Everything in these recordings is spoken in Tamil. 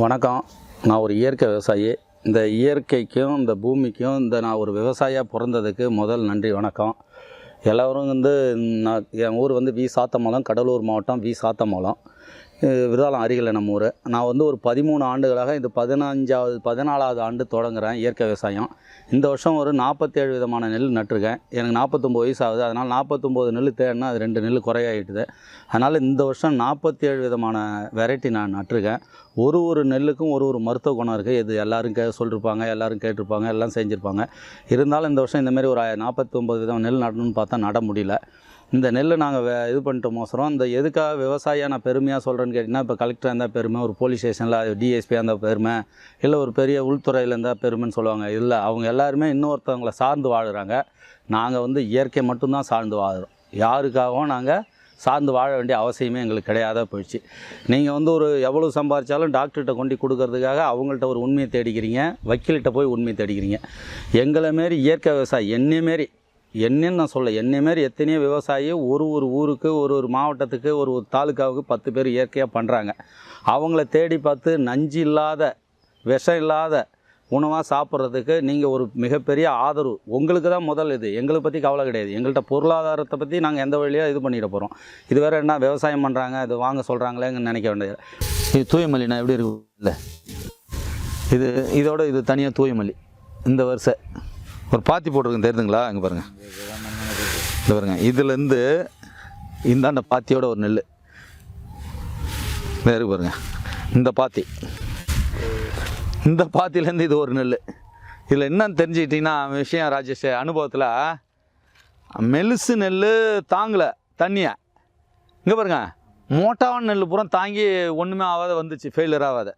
வணக்கம். நான் ஒரு இயற்கை விவசாயி. இந்த இயற்கைக்கும் இந்த பூமிக்கும் இந்த நான் ஒரு விவசாயியாக பிறந்ததுக்கு முதல் நன்றி வணக்கம். எல்லோரும் வந்து நான் என் ஊர் வந்து வி. சாத்தமலம் கடலூர் மாவட்டம் வி. சாத்தமலம் விருதாலம் அருகில் நம்ம ஊர். நான் வந்து ஒரு பதிமூணு ஆண்டுகளாக இது பதினஞ்சாவது பதினாலாவது ஆண்டு தொடங்குறேன் இயற்கை விவசாயம். இந்த வருஷம் ஒரு நாற்பத்தேழு விதமான நெல் நட்டிருக்கேன். எனக்கு நாற்பத்தொம்போது வயசு ஆகுது அதனால் நாற்பத்தொம்போது நெல் தேடினா அது ரெண்டு நெல் குறையாயிட்டுது. அதனால் இந்த வருஷம் நாற்பத்தேழு விதமான வெரைட்டி நான் நட்டிருக்கேன். ஒரு ஒரு நெல்லுக்கும் ஒரு ஒரு மருத்துவ குணம் இருக்குது இது எல்லோரும் கே சொல்லியிருப்பாங்க எல்லோரும் கேட்டிருப்பாங்க எல்லாம் செஞ்சுருப்பாங்க. இருந்தாலும் இந்த வருஷம் இந்தமாரி ஒரு நாற்பத்தொம்பது விதம் நெல் நடணும்னு பார்த்தா நட முடியல. இந்த நெல்லை நாங்கள் வே இது பண்ணிட்டு மோசரம். இந்த எதுக்காக விவசாயியாக நான் பெருமையாக சொல்கிறேன்னு கேட்டிங்கன்னா இப்போ கலெக்டராக இருந்தால் பெருமை ஒரு போலீஸ் ஸ்டேஷனில் டிஎஸ்பியாக இருந்தால் பெருமை இல்லை ஒரு பெரிய உள்துறையில் இருந்தால் பெருமைன்னு சொல்லுவாங்க. இல்லை அவங்க எல்லாருமே இன்னொருத்தவங்களை சார்ந்து வாழுறாங்க. நாங்கள் வந்து இயற்கை மட்டும்தான் சார்ந்து வாழ்கிறோம் யாருக்காகவும் நாங்கள் சார்ந்து வாழ வேண்டிய அவசியமே எங்களுக்கு கிடையாத போயிடுச்சு. நீங்கள் வந்து ஒரு எவ்வளோ சம்பாதிச்சாலும் டாக்டர்கிட்ட கொண்டு கொடுக்கறதுக்காக அவங்கள்ட்ட ஒரு உண்மையை தேடிக்கிறீங்க. வக்கீல்கிட்ட போய் உண்மையை தேடிக்கிறீங்க. எங்களை மாரி இயற்கை விவசாயி என்னையே மாரி என்னன்னு நான் சொல்ல என்னை மாரி எத்தனையோ விவசாயி ஒரு ஒரு ஊருக்கு ஒரு ஒரு மாவட்டத்துக்கு ஒரு ஒரு தாலுக்காவுக்கு பத்து பேர் இயற்கையாக பண்ணுறாங்க அவங்கள தேடி பார்த்து நஞ்சு இல்லாத விஷம் இல்லாத உணவாக சாப்பிட்றதுக்கு நீங்கள் ஒரு மிகப்பெரிய ஆதரவு. உங்களுக்கு தான் முதல் இது. எங்களை பற்றி கவலை கிடையாது. எங்கள்கிட்ட பொருளாதாரத்தை பற்றி நாங்கள் எந்த வழியாக இது பண்ணிட போகிறோம் இது வேறு என்ன விவசாயம் பண்ணுறாங்க இது வாங்க சொல்கிறாங்களேங்க நினைக்க வேண்டியது இது தூயமல்லினா எப்படி இருக்கு இல்லை இது இதோட இது தனியாக தூயமல்லி. இந்த வருஷம். ஒரு பாத்தி போட்டிருக்கேன் தெரியுதுங்களா? இங்கே பாருங்கள் இந்த பாருங்க. இதுலேருந்து இந்தாண்ட பாத்தியோட ஒரு நெல் இந்த இருக்கு பாருங்க. இந்த பாத்தி. இந்த பாத்திலேருந்து இது ஒரு நெல் இதில் என்னன்னு தெரிஞ்சுக்கிட்டிங்கன்னா விஷயம் ராஜேஷ் அனுபவத்தில் மெலுசு நெல் தாங்கலை தண்ணியை. இங்கே பாருங்க. மோட்டாவான நெல் பூரா தாங்கி ஒன்றுமே ஆகாத வந்துச்சு ஃபெயிலியர் ஆகாத.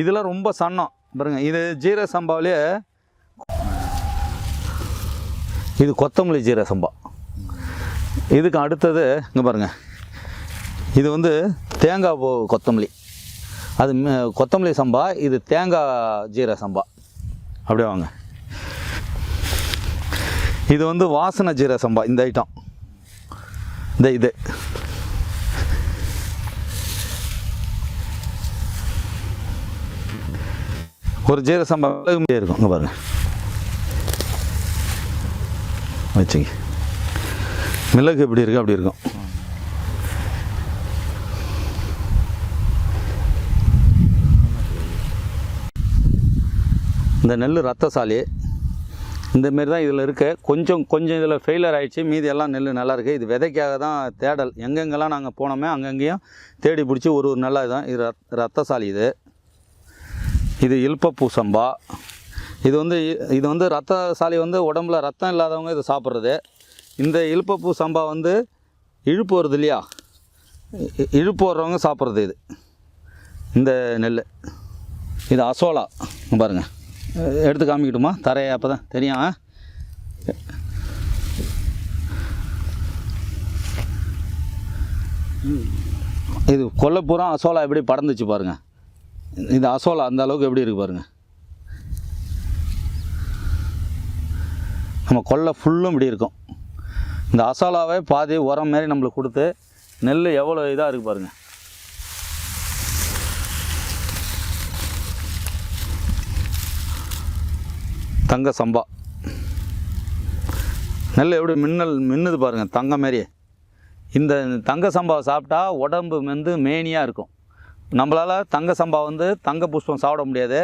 இதெல்லாம் ரொம்ப சன்னம். பாருங்க. இது ஜீர சம்பாவிலே இது கொத்தமல்லி ஜீரக சம்பா. இதுக்கு அடுத்தது இங்கே பாருங்கள் இது வந்து தேங்காய் பூ கொத்தமல்லி. அது கொத்தமல்லி சம்பா இது தேங்காய் ஜீர சம்பா. அப்படியே வாங்க. இது வந்து வாசனை ஜீர சம்பா இந்த ஐட்டம் இந்த இது. ஒரு ஜீர சம்பா இருக்கும் இங்கே பாருங்கள் வச்சுங்க. மிளகு எப்படி இருக்கு அப்படி இருக்கும். இந்த நெல் ரத்தசாலி இந்த மாரி தான் இதில் இருக்க. கொஞ்சம் கொஞ்சம் இதில் ஃபெயிலர் ஆகிடுச்சு மீதி எல்லாம் நெல் நல்லா இருக்குது இது விதைக்காக தான் தேடல். எங்கெங்கெல்லாம் நாங்கள் போனோமே அங்கங்கேயும் தேடி பிடிச்சி ஒரு ஒரு நல்லா தான் இது ரத்தசாலி இது. இது இல்பப்பூ சம்பா. இது வந்து இ- இது வந்து ரத்தசாலி வந்து உடம்புல ரத்தம் இல்லாதவங்க இதை சாப்பிட்றது. இந்த இழுப்பப்பூ சம்பா வந்து இழுப்பு வருது இல்லையா? இழுப்பு வர்றவங்க சாப்பிட்றது இது. இந்த நெல் இது அசோலா. பாருங்கள் எடுத்து காமிக்கட்டுமா? தரையை அப்போ தான் தெரியும் இது கொல்லப்புறம் அசோலா எப்படி படந்துச்சு பாருங்கள் இது அசோலா அந்த அளவுக்கு எப்படி இருக்குது பாருங்கள் நம்ம கொல்லை ஃபுல்லும் இப்படி இருக்கும். இந்த அசாலாவே பாதி உரம் மாரி நம்மளுக்கு கொடுத்து நெல் எவ்வளோ இதாக இருக்குது பாருங்கள் தங்க சம்பா. நெல் எப்படி மின்னல் மின்னுது பாருங்கள் தங்கம் மாரியே. இந்த தங்க சம்பாவை சாப்பிட்டா உடம்பு வந்து மேனியாக இருக்கும். நம்மளால் தங்க சம்பா வந்து தங்க புஷ்பம் சாப்பிட முடியாது.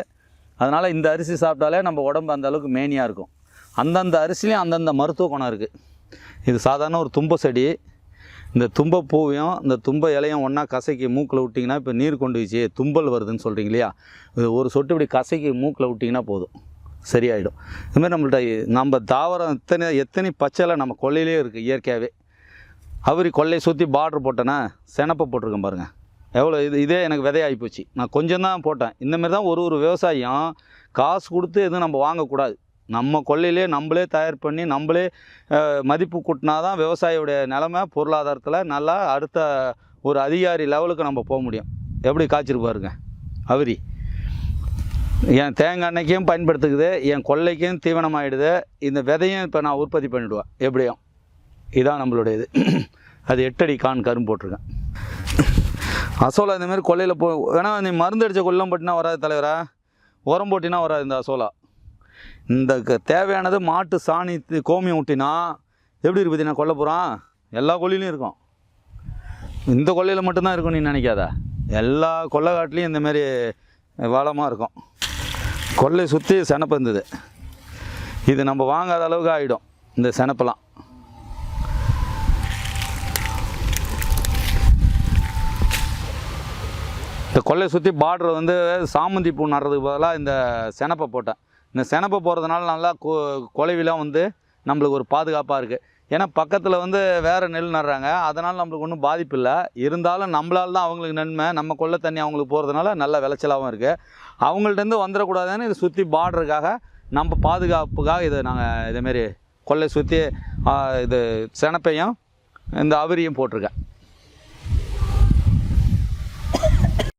அதனால் இந்த அரிசி சாப்பிட்டாலே நம்ம உடம்பு அந்த அளவுக்கு மேனியாக இருக்கும். அந்தந்த அரிசிலையும் அந்தந்த மருத்துவ குணம் இருக்குது இது சாதாரண ஒரு தும்ப செடி. இந்த தும்ப பூவையும் இந்த தும்ப இலையும் ஒன்றா கசைக்கு மூக்கில் விட்டிங்கன்னா இப்போ நீர் கொண்டு வச்சு தும்பல் வருதுன்னு சொல்கிறீங்க இல்லையா? இது ஒரு சொட்டு இப்படி கசைக்கு மூக்கில் விட்டிங்கன்னா போதும். சரியாயிடும். இதுமாதிரி நம்மள்ட்ட நம்ம தாவரம் எத்தனை எத்தனை பச்சைலாம் நம்ம கொள்ளையிலே இருக்குது இயற்கையாகவே அவரி கொல்லையை சுற்றி பார்டர் போட்டேன்னா செனப்பை போட்டிருக்கேன் பாருங்கள் எவ்வளோ இது இதே எனக்கு விதையாகி போச்சு. நான் கொஞ்சம் தான் போட்டேன் இந்தமாரி தான் ஒரு ஒரு விவசாயியும் காசு கொடுத்து எதுவும் நம்ம வாங்கக்கூடாது. நம்ம கொள்ளையிலே நம்மளே தயார் பண்ணி நம்மளே மதிப்பு கூட்டினா தான் விவசாயியுடைய நிலமை பொருளாதாரத்தில் நல்லா அடுத்த ஒரு அதிகாரி லெவலுக்கு நம்ம போக முடியும். எப்படி காய்ச்சிருப்பாருங்க அவரி. என் தேங்காய் எண்ணெய்க்கும் பயன்படுத்துக்குது என் கொல்லைக்கும் தீவனமாகிடுது இந்த விதையும் இப்போ நான் உற்பத்தி பண்ணிவிடுவேன் எப்படியும். இதுதான் நம்மளுடைய இது. அது எட்டடி கான் கரும்பு போட்டிருக்கேன். அசோலா இந்தமாரி கொள்ளையில் கொல்லையில் போ ஏன்னா நீ மருந்து அடித்த கொல்லம் போட்டினா வராது தலைவரா. உரம் போட்டினா வராது இந்த அசோலா. இந்த க- தேவையானது மாட்டு சாணி கோமியம் ஊட்டினா எப்படி இருக்கு பார்த்தீங்கன்னா கொல்லை போகிறான் எல்லா கொல்லிலையும் இருக்கும். இந்த கொல்லையில் மட்டும்தான் இருக்கும் நீ நினைக்காத. எல்லா கொல்லைக்காட்டுலேயும் இந்த மாதிரி வளமாக இருக்கும். கொல்லை சுற்றி செனப்பு இருந்தது. இது நம்ம வாங்காத அளவுக்கு ஆகிடும் இந்த செனப்பெல்லாம். இந்த கொல்லை சுற்றி பார்டர் வந்து சாமந்தி பூ நடுறதுக்கு பதிலாக இந்த செனப்பை போட்டேன். இந்த செனப்பை போடுறதுனால நல்லா கொ கொலைவிலாம் வந்து நம்மளுக்கு ஒரு பாதுகாப்பாக இருக்குது ஏன்னா பக்கத்தில் வந்து வேறு நெல் நடுறாங்க. அதனால் நம்மளுக்கு ஒன்றும் பாதிப்பு இல்லை. இருந்தாலும் நம்மளால தான் அவங்களுக்கு நன்மை. நம்ம கொல்லை தண்ணி அவங்களுக்கு போகிறதுனால நல்ல விளைச்சலாகவும் இருக்குது அவங்கள்ட்டேருந்து வந்துடக்கூடாதுன்னு இதை சுற்றி பார்டருக்காக நம்ம பாதுகாப்புக்காக இதை நாங்கள் இதேமாரி கொல்லை சுற்றி இது செனப்பையும் இந்த அவரியும் போட்டிருக்கேன்.